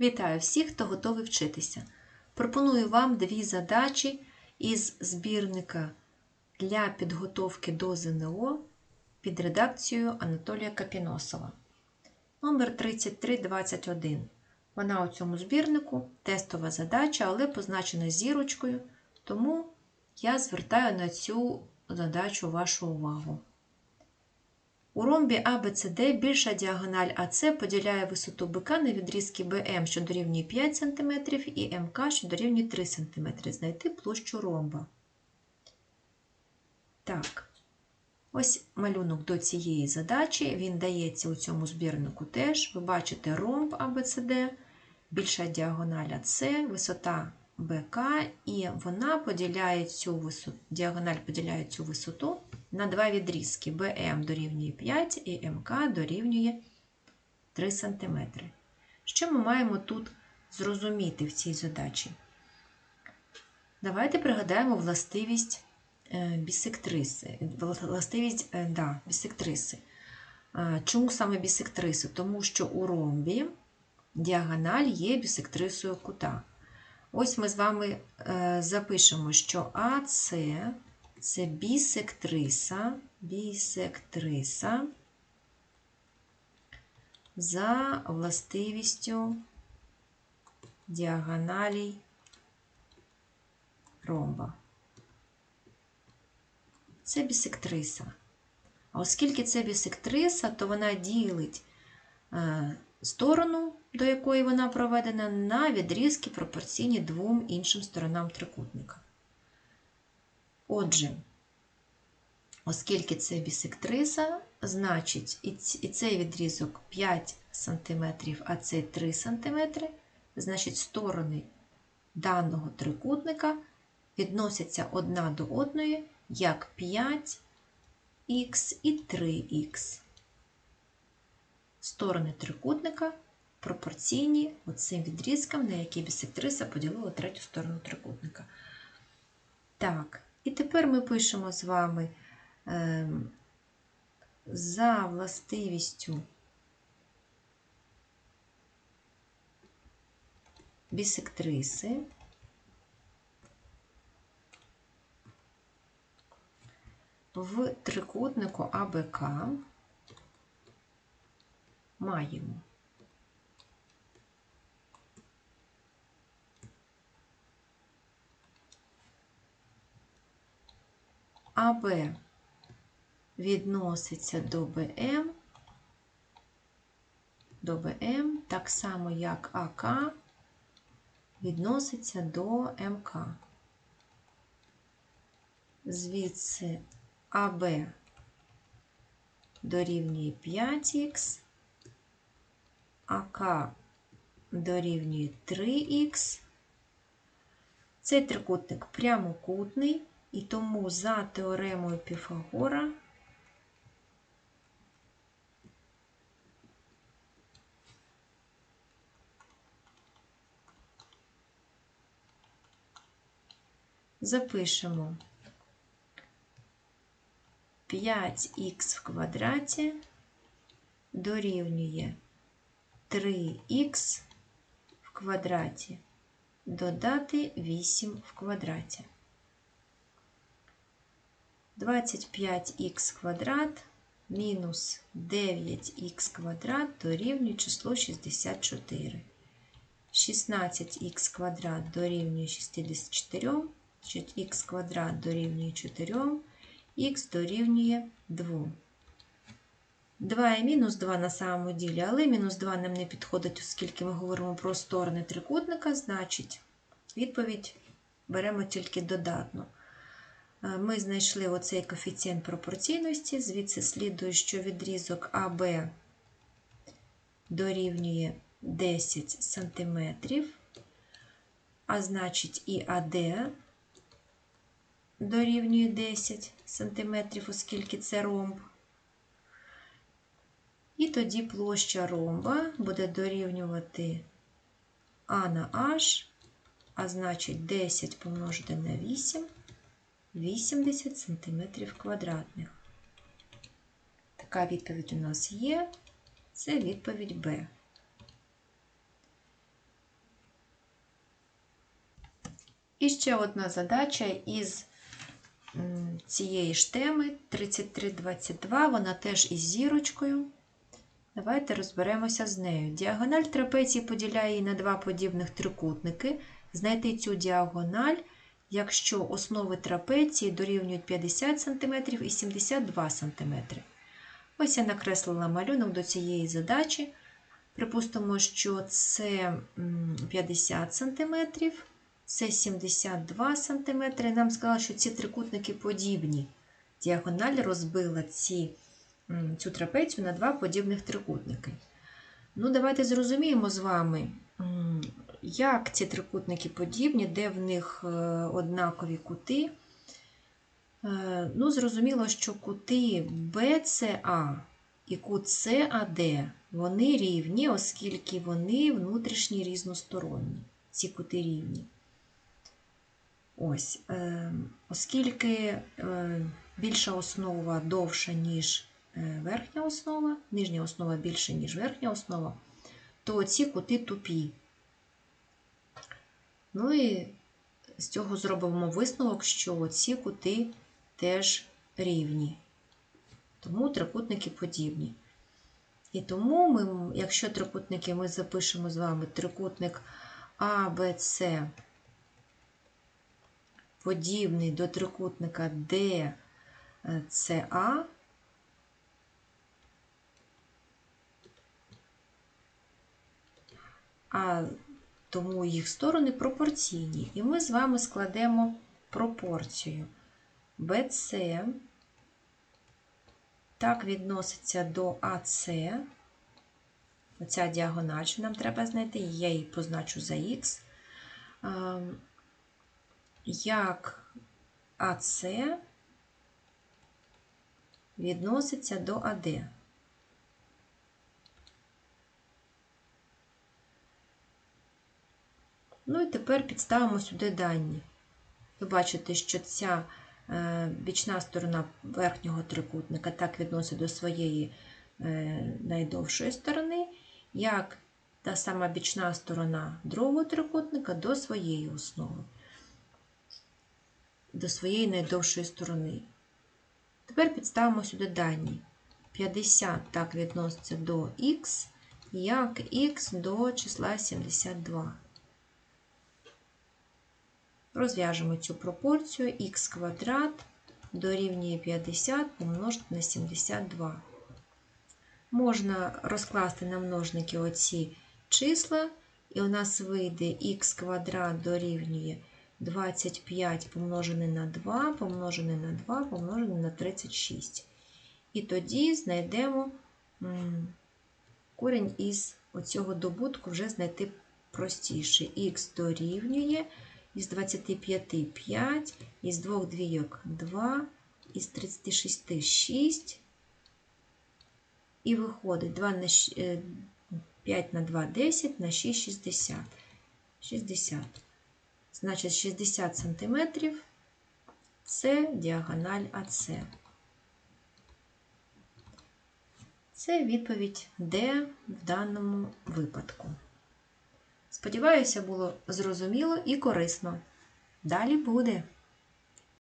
Вітаю всіх, хто готовий вчитися. Пропоную вам дві задачі із збірника для підготовки до ЗНО під редакцією Анатолія Капіносова. Номер 3321. Вона у цьому збірнику тестова задача, але позначена зірочкою, тому я звертаю на цю задачу вашу увагу. У ромбі ABCD більша діагональ АС поділяє висоту БК на відрізки БМ, що дорівнює 5 см, і МК, що дорівнює 3 см. Знайти площу ромба. Так, ось малюнок до цієї задачі. Він дається у цьому збірнику теж. Ви бачите ромб ABCD, більша діагональ АС, висота БК, і вона поділяє цю висоту, діагональ поділяє цю висоту на два відрізки. БМ дорівнює 5 і МК дорівнює 3 см. Що ми маємо тут зрозуміти в цій задачі? Давайте пригадаємо властивість бісектриси. Властивість да, бісектриси. Чому саме бісектриси? Тому що у ромбі діагональ є бісектрисою кута. Ось ми з вами запишемо, що АС це бісектриса, бісектриса за властивістю діагоналій ромба. Це бісектриса. А оскільки це бісектриса, то вона ділить сторону, до якої вона проведена, на відрізки пропорційні двом іншим сторонам трикутника. Отже, оскільки це бісектриса, значить і цей відрізок 5 см, а цей 3 см, значить сторони даного трикутника відносяться одна до одної як 5х і 3х. Сторони трикутника пропорційні оцим відрізкам, на які бісектриса поділила третю сторону трикутника. Так, і тепер ми пишемо з вами е, за властивістю бісектриси. В трикутнику АБК маємо АБ відноситься до БМ, до БМ, так само, як АК відноситься до МК. Звідси АБ дорівнює 5х, АК дорівнює 3х. Цей трикутник прямокутний. І тому за теоремою Піфагора запишемо 5х в квадраті дорівнює 3х в квадраті додати 8 в квадраті. 25х квадрат мінус 9х квадрат дорівнює число 64. 16х квадрат дорівнює 64, х квадрат дорівнює 4, х дорівнює 2. 2 і мінус 2 на самому ділі, але мінус 2 нам не підходить, оскільки ми говоримо про сторони трикутника, значить, відповідь беремо тільки додатну. Ми знайшли оцей коефіцієнт пропорційності, звідси слідує, що відрізок АБ дорівнює 10 см, а значить і АД дорівнює 10 см, оскільки це ромб. І тоді площа ромба буде дорівнювати А на H, а значить 10 помножити на 8. 80 см квадратних. Така відповідь у нас є. Це відповідь Б. І ще одна задача із цієї ж теми 3322, вона теж із зірочкою. Давайте розберемося з нею. Діагональ трапеції поділяє її на два подібних трикутники. Знайти цю діагональ якщо основи трапеції дорівнюють 50 см і 72 см. Ось я накреслила малюнок до цієї задачі. Припустимо, що це 50 см, це 72 см. Нам сказали, що ці трикутники подібні. Діагональ розбила ці, цю трапецію на два подібних трикутники. Ну, давайте зрозуміємо з вами, як ці трикутники подібні, де в них е, однакові кути. Е, Ну, зрозуміло, що кути BCA і кут CAD, вони рівні, оскільки вони внутрішні різносторонні. Ці кути рівні. Ось, е, оскільки більша основа довша, ніж верхня основа, нижня основа більша, ніж верхня основа, то ці кути тупі. Ну і з цього зробимо висновок, що ці кути теж рівні. Тому трикутники подібні. І тому, ми, якщо трикутники ми запишемо з вами трикутник ABC подібний до трикутника DCA, а тому їх сторони пропорційні. І ми з вами складемо пропорцію. BC так відноситься до АС. Оця діагональ, що нам треба знайти, я її позначу за Х. Як АС відноситься до АД. Ну і тепер підставимо сюди дані. Ви бачите, що ця е, бічна сторона верхнього трикутника так відносить до своєї е, найдовшої сторони, як та сама бічна сторона другого трикутника до своєї основи, до своєї найдовшої сторони. Тепер підставимо сюди дані. 50 так відноситься до х, як х до числа 72. Розв'яжемо цю пропорцію х квадрат дорівнює 50 помножити на 72. Можна розкласти на множники оці числа, і у нас вийде х квадрат дорівнює 25 помножене на 2, помножене на 2, помножене на 36. І тоді знайдемо корінь із оцього добутку вже знайти простіше. Х дорівнює із 25 5, із 2 двійок 2, із 36 6. І виходить 2 на 5 на 2 10 на 6 60. 60. Значить, 60 см це діагональ АС. Це відповідь Д в даному випадку. Сподіваюся, було зрозуміло і корисно. Далі буде.